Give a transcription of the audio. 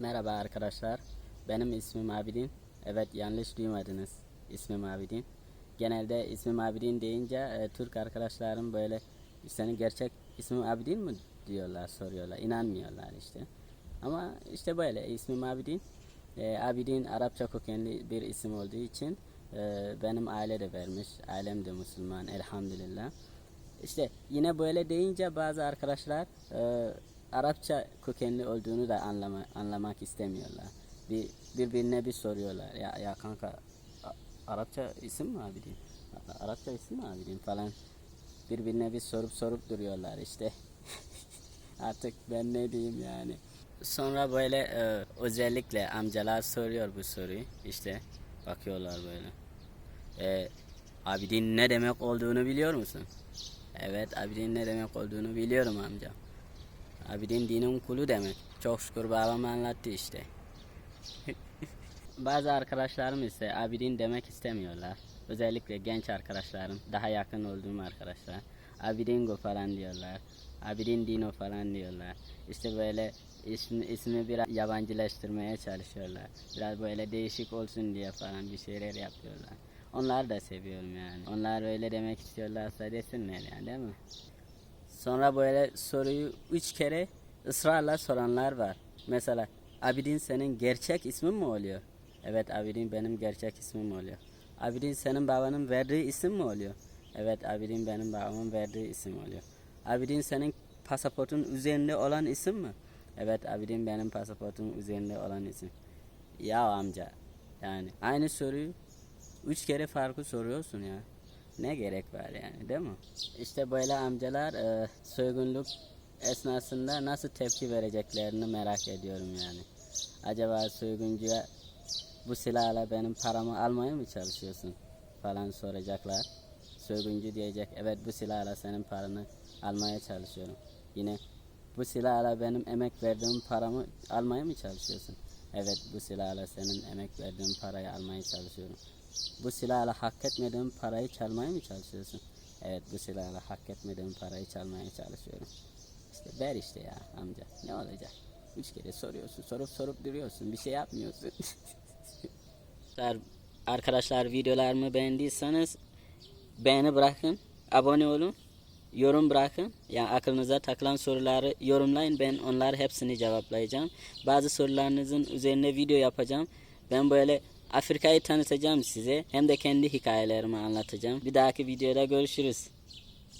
Merhaba arkadaşlar. Benim ismim Abidin. Evet yanlış duymadınız. İsmim Abidin. Genelde ismim Abidin deyince e, Türk arkadaşlarım böyle senin gerçek ismin Abidin mi diyorlar soruyorlar. İnanmıyorlar işte. Ama işte böyle ismim Abidin. E, Abidin Arapça kökenli bir isim olduğu için e, benim aile de vermiş. Ailem de Müslüman elhamdülillah. İşte yine böyle deyince bazı arkadaşlar e, Arapça kökenli olduğunu da anlama, anlamak istemiyorlar. Bir, birbirine bir soruyorlar. Ya, ya kanka Arapça isim mi abi diyeyim? A- Arapça isim mi abi diyeyim falan. Birbirine bir sorup sorup duruyorlar işte. Artık ben ne diyeyim yani. Sonra böyle e, özellikle amcalar soruyor bu soruyu. İşte bakıyorlar böyle. E, Abidin ne demek olduğunu biliyor musun? Evet Abidin ne demek olduğunu biliyorum amca. Abidin dinin kulu demek. Çok şükür babam anlattı işte. Bazı arkadaşlarım ise Abidin demek istemiyorlar. Özellikle genç arkadaşlarım, daha yakın olduğum arkadaşlar. Abidingo falan diyorlar. Abidin Dino falan diyorlar. İşte böyle ismi, ismi biraz yabancılaştırmaya çalışıyorlar. Biraz böyle değişik olsun diye falan bir şeyler yapıyorlar. Onları da seviyorum yani. Onlar öyle demek istiyorlarsa desinler yani değil mi? Sonra böyle soruyu üç kere ısrarla soranlar var. Mesela Abidin senin gerçek ismin mi oluyor? Evet Abidin benim gerçek ismim oluyor. Abidin senin babanın verdiği isim mi oluyor? Evet Abidin benim babamın verdiği isim oluyor. Abidin senin pasaportun üzerinde olan isim mi? Evet Abidin benim pasaportun üzerinde olan isim. Ya amca yani aynı soruyu üç kere farklı soruyorsun ya. Ne gerek var yani değil mi? İşte böyle amcalar e, soygunluk esnasında nasıl tepki vereceklerini merak ediyorum yani. Acaba soyguncuya bu silahla benim paramı almaya mı çalışıyorsun falan soracaklar. Soyguncu diyecek evet bu silahla senin paranı almaya çalışıyorum. Yine bu silahla benim emek verdiğim paramı almaya mı çalışıyorsun? Evet bu silahla senin emek verdiğin parayı almaya çalışıyorum. Bu silahla hak etmediğim parayı çalmaya mı çalışıyorsun? Evet bu silahla hak etmediğim parayı çalmaya çalışıyorum. İşte ver işte ya amca ne olacak? Üç kere soruyorsun sorup sorup duruyorsun bir şey yapmıyorsun. Arkadaşlar videolarımı beğendiyseniz beğeni bırakın, abone olun, yorum bırakın. Yani aklınıza takılan soruları yorumlayın. Ben onları hepsini cevaplayacağım. Bazı sorularınızın üzerine video yapacağım. Ben böyle Afrika'yı tanıtacağım size. Hem de kendi hikayelerimi anlatacağım. Bir dahaki videoda görüşürüz.